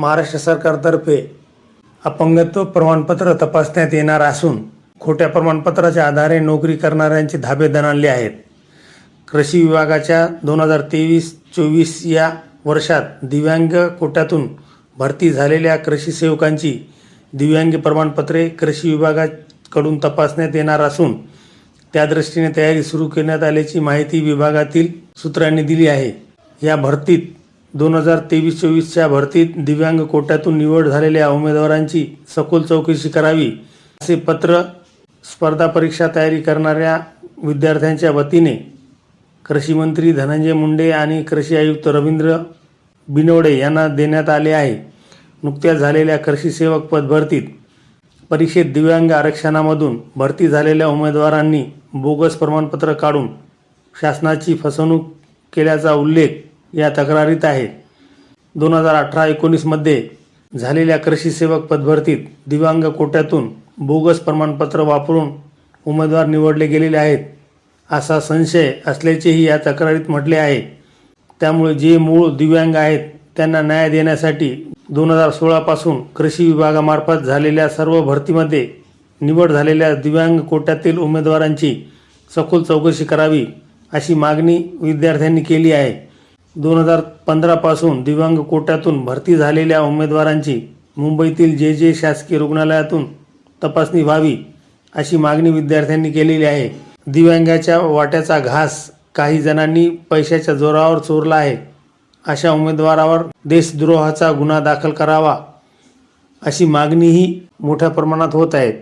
महाराष्ट्र सरकारतर्फे अपंगत्व प्रमाणपत्र तपासण्यात येणार असून खोट्या प्रमाणपत्राच्या आधारे नोकरी करणाऱ्यांचे धाबे दणाणले आहेत. कृषी विभागाच्या दोन हजार तेवीस चोवीस या वर्षात दिव्यांग कोट्यातून भरती झालेल्या कृषी सेवकांची दिव्यांग प्रमाणपत्रे कृषी विभागाकडून तपासण्यात येणार असून त्या दृष्टीने तयारी सुरू करण्यात आल्याची माहिती विभागातील सूत्रांनी दिली आहे. या भरतीत दोन हजार तेवीस चोवीसच्या भरतीत दिव्यांग कोट्यातून निवड झालेल्या उमेदवारांची सखोल चौकशी करावी असे पत्र स्पर्धा परीक्षा तयारी करणाऱ्या विद्यार्थ्यांच्या वतीने कृषी मंत्री धनंजय मुंडे आणि कृषी आयुक्त रवींद्र बिनवडे यांना देण्यात आले आहे. नुकत्याच झालेल्या कृषी सेवक पद भरतीत परीक्षेत दिव्यांग आरक्षणामधून भरती झालेल्या उमेदवारांनी बोगस प्रमाणपत्र काढून शासनाची फसवणूक केल्याचा उल्लेख या तक्रारीत आहे. दोन हजार अठरा एकोणीसमध्ये झालेल्या कृषी सेवक पदभरतीत दिव्यांग कोट्यातून बोगस प्रमाणपत्र वापरून उमेदवार निवडले गेलेले आहेत असा संशय असल्याचेही या तक्रारीत म्हटले आहे. त्यामुळे जे मूळ दिव्यांग आहेत त्यांना न्याय देण्यासाठी दोन हजार सोळापासून कृषी विभागामार्फत झालेल्या सर्व भरतीमध्ये निवड झालेल्या दिव्यांग कोट्यातील उमेदवारांची सखोल चौकशी करावी अशी मागणी विद्यार्थ्यांनी केली आहे. दोन हजार पंधरापासून दिव्यांग कोट्यातून भरती झालेल्या उमेदवारांची मुंबईतील जे जे शासकीय रुग्णालयातून तपासणी व्हावी अशी मागणी विद्यार्थ्यांनी केलेली आहे. दिव्यांगाच्या वाट्याचा घास काही जणांनी पैशाच्या जोरावर चोरला आहे. अशा उमेदवारावर देशद्रोहाचा गुन्हा दाखल करावा अशी मागणीही मोठ्या प्रमाणात होत आहे.